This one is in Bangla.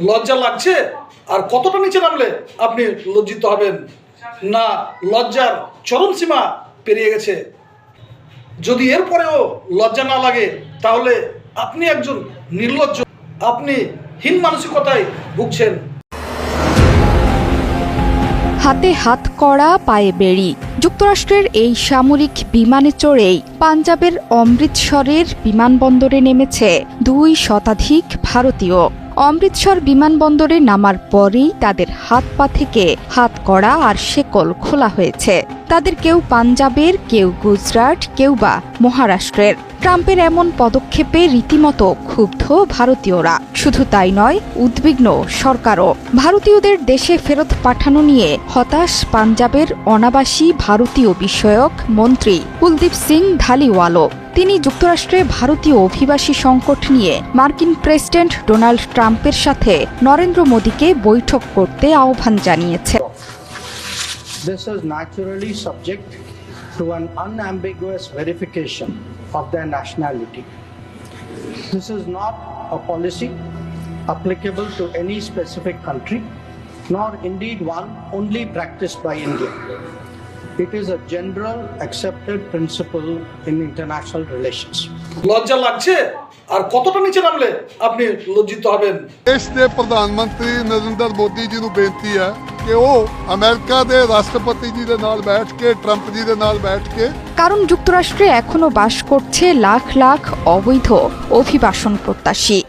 লজ্জা লাগছে? আর কতটা নিচে নামলে আপনি লজ্জিত হবেন? না, লজ্জার চরম সীমা পেরিয়ে গেছে। যদি এরপরেও লজ্জা না লাগে, তাহলে আপনি একজন নির্লজ্জ। আপনি হীন মানসিকতায় ভুগছেন। হাতে হাত করা, পায়ে বেড়ি। যুক্তরাষ্ট্রের এই সামরিক বিমানে চড়েই পাঞ্জাবের অমৃতসরের বিমানবন্দরে নেমেছে দুই শতাধিক ভারতীয়। অমৃতসর বিমানবন্দরে নামার পরেই তাদের হাত পা থেকে হাত করা আর শেকল খোলা হয়েছে। তাদের কেউ পাঞ্জাবের, কেউ গুজরাট, কেউ বা মহারাষ্ট্রের। ট্রাম্পের এমন পদক্ষেপে রীতিমতো ক্ষুব্ধ ভারতীয়রা। শুধু তাই নয়, উদ্বিগ্ন সরকারও। ভারতীয়দের দেশে ফেরত পাঠানো নিয়ে হতাশ পাঞ্জাবের অনাবাসী ভারতীয় বিষয়ক মন্ত্রী কুলদীপ সিং ধালিওয়ালো তিনি যুক্তরাষ্ট্রে ভারতীয় অভিবাসী সংকট নিয়ে মার্কিন প্রেসিডেন্ট ডোনাল্ড ট্রাম্পের সাথে নরেন্দ্র মোদীকে বৈঠক করতে আহ্বান জানিয়েছে This is naturally subject to an unambiguous verification of their nationality. This is not a policy applicable to any specific country, nor indeed one only practiced by India. It is a general accepted principle in international relations. লজ্জা লাগছে আর কতটা নিচে নামলে আপনি লজ্জিত হবেন ਦੇਸ਼ ਦੇ ਪ੍ਰਧਾਨ ਮੰਤਰੀ ਨਰਿੰਦਰ ਮੋਦੀ ਜੀ ਨੂੰ ਬੇਨਤੀ ਹੈ ਕਿ ਉਹ ਅਮਰੀਕਾ ਦੇ ਰਾਸ਼ਟਰਪਤੀ ਜੀ ਦੇ ਨਾਲ ਬੈਠ ਕੇ ਟਰੰਪ ਜੀ ਦੇ ਨਾਲ ਬੈਠ ਕੇ কারণ যুক্তরাষ্ট্রে এখনো বাস করছে লাখ লাখ অবৈধ অভিবাসন প্রত্যাশী